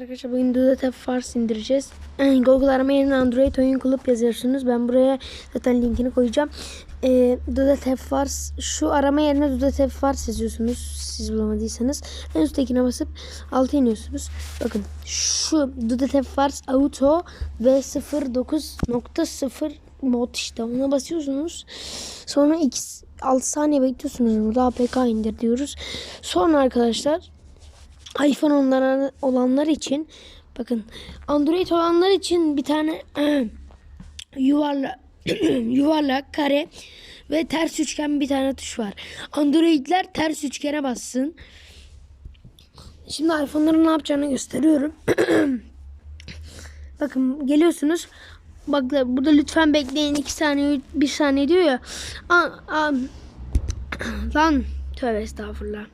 Arkadaşlar bugün Duda Fars indireceğiz. Google arama yerine Android oyun kulüp yazıyorsunuz. Ben buraya zaten linkini koyacağım. Ee, Duda Fars şu arama yerine Duda Fars yazıyorsunuz. Siz bulamadıysanız en üsttekine basıp alta iniyorsunuz. Bakın şu Duda Fars Auto V09.0 mod işte ona basıyorsunuz. Sonra x 6 saniye bekliyorsunuz burada APK indir diyoruz. Sonra arkadaşlar iPhone olanlar, olanlar için bakın Android olanlar için bir tane yuvarlak yuvarlak kare ve ters üçgen bir tane tuş var. Androidler ters üçgene bassın. Şimdi iPhone'ların ne yapacağını gösteriyorum. bakın geliyorsunuz. Bak burada lütfen bekleyin 2 saniye 1 saniye diyor ya. Aa, aa, lan tövbe estağfurullah.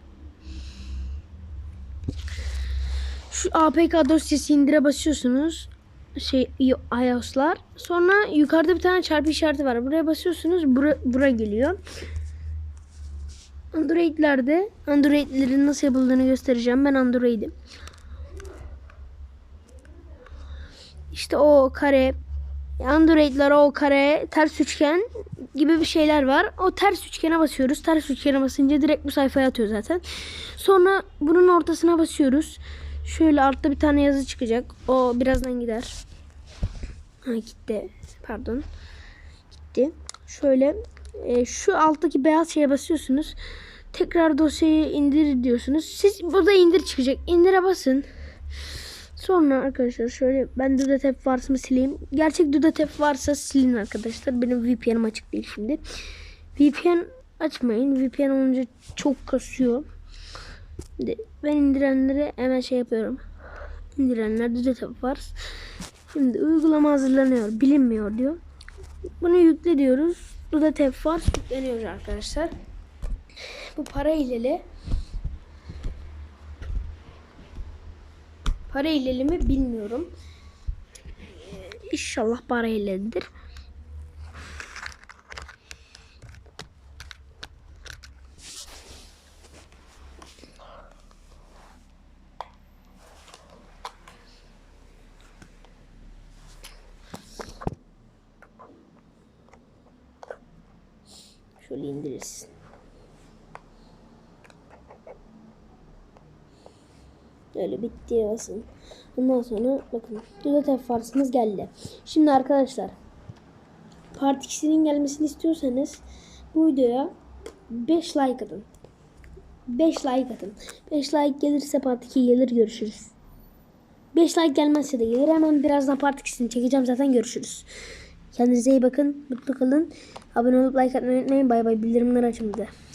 Şu APK dosyası indire basıyorsunuz. Şey iOS'lar. Sonra yukarıda bir tane çarpı işareti var. Buraya basıyorsunuz. Bura, bura geliyor. Android'lerde Android'lerin nasıl yapıldığını göstereceğim. Ben Android'im. İşte o kare Android'ler o kare ters üçgen gibi bir şeyler var. O ters üçgene basıyoruz. Ters üçgene basınca direkt bu sayfaya atıyor zaten. Sonra bunun ortasına basıyoruz. Şöyle altta bir tane yazı çıkacak. O birazdan gider. Ha gitti. Pardon. Gitti. Şöyle e, şu alttaki beyaz şeye basıyorsunuz. Tekrar dosyayı indir diyorsunuz. Siz burada indir çıkacak. İndire basın. Sonra arkadaşlar şöyle ben Dudatep varsa sileyim. Gerçek Dudatep varsa silin arkadaşlar. Benim VPN'im açık değil şimdi. VPN açmayın. VPN olunca çok kasıyor. Ben indirenleri hemen şey yapıyorum. İndirenler Dudatep var. Şimdi uygulama hazırlanıyor. Bilinmiyor diyor. Bunu yükle diyoruz. Dudatep var. Yükleniyor arkadaşlar. Bu para ileli Para hileli mi bilmiyorum. Ee, İnşallah para hilelidir. Şöyle indirirsin. Öyle bitti basın. Ondan sonra bakın Duda farsımız geldi. Şimdi arkadaşlar Part 2'sinin gelmesini istiyorsanız bu videoya 5 like atın. 5 like atın. 5 like gelirse Part 2 gelir görüşürüz. 5 like gelmezse de gelir. Hemen birazdan Part 2'sini çekeceğim zaten görüşürüz. Kendinize iyi bakın. Mutlu kalın. Abone olup like atmayı unutmayın. Bay bay. Bildirimleri açın bir.